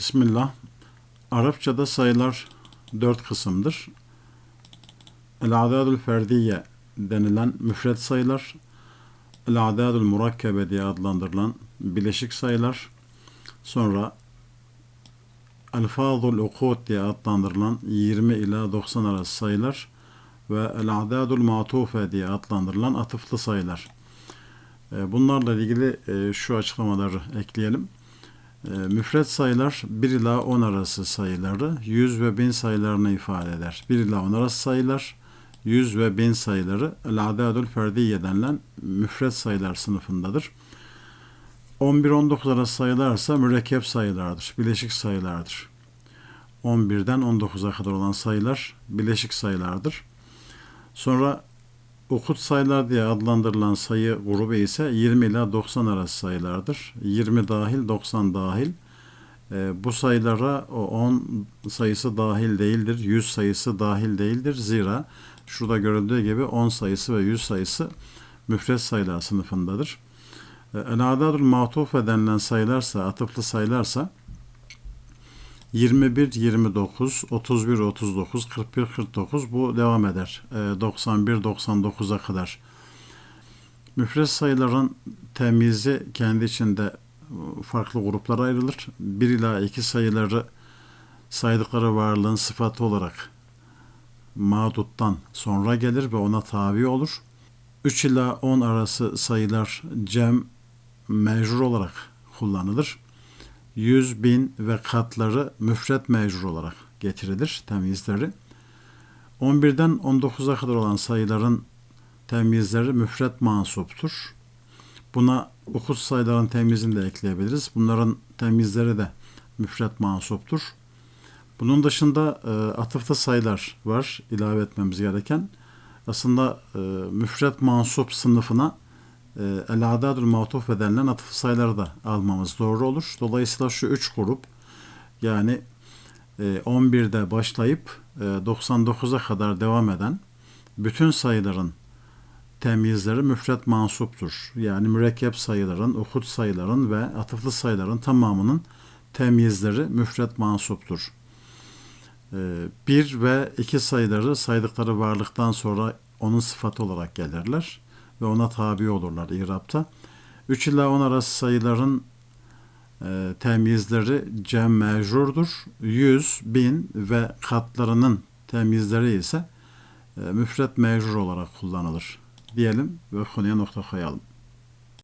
Bismillah. Arapçada sayılar dört kısımdır. El-adadul ferdiye denilen müfret sayılar, el-adadul murakkebe diye adlandırılan bileşik sayılar, sonra el-fadul ukut diye adlandırılan 20 ila 90 arası sayılar ve el-adadul matufe diye adlandırılan atıflı sayılar. E, Bunlarla ilgili e, şu açıklamaları ekleyelim. E, Müfret sayılar 1 ila 10 arası sayıları 100 ve 1000 sayılarını ifade eder. 1 ila 10 arası sayılar 100 ve 1000 sayıları el-adadul ferdiye denilen müfret sayılar sınıfındadır. 11-19 arası sayılarsa mürekkep sayılardır, bileşik sayılardır. 11'den 19'a kadar olan sayılar bileşik sayılardır. Sonra okut sayılar diye adlandırılan sayı grubu ise 20 ile 90 arası sayılardır. 20 dahil, 90 dahil. Ee, bu sayılara o 10 sayısı dahil değildir, 100 sayısı dahil değildir. Zira şurada görüldüğü gibi 10 sayısı ve 100 sayısı müfret sayılar sınıfındadır. Ee, El-adadul matufe denilen sayılarsa, atıflı sayılarsa 21, 29, 31, 39, 41, 49 bu devam eder. Ee, 91, 99'a kadar. Müfret sayıların temizi kendi içinde e, farklı gruplara ayrılır. 1 ila 2 sayıları saydıkları varlığın sıfatı olarak mağduttan sonra gelir ve ona tabi olur. 3 ila 10 arası sayılar cem mecrur olarak kullanılır. 100 bin ve katları müfret mecrur olarak getirilir temyizleri. 11'den 19'a kadar olan sayıların temyizleri müfret mansuptur. Buna ukut sayıların temyizini de ekleyebiliriz. Bunların temyizleri de müfret mansuptur. Bunun dışında e, atıfta sayılar var ilave etmemiz gereken. Aslında e, müfret mansup sınıfına e, el-adadul matuf denilen atıf sayıları da almamız doğru olur. Dolayısıyla şu üç grup yani e, 11'de başlayıp e, 99'a kadar devam eden bütün sayıların temyizleri müfret mansuptur. Yani mürekkep sayıların, ukut sayıların ve atıflı sayıların tamamının temyizleri müfret mansuptur. 1 ve 2 sayıları saydıkları varlıktan sonra onun sıfatı olarak gelirler ve ona tabi olurlar İrab'ta. 3 ila 10 arası sayıların e, temyizleri cem mecrurdur. 100, 1000 ve katlarının temyizleri ise e, müfret mecrur olarak kullanılır diyelim ve konuya nokta koyalım.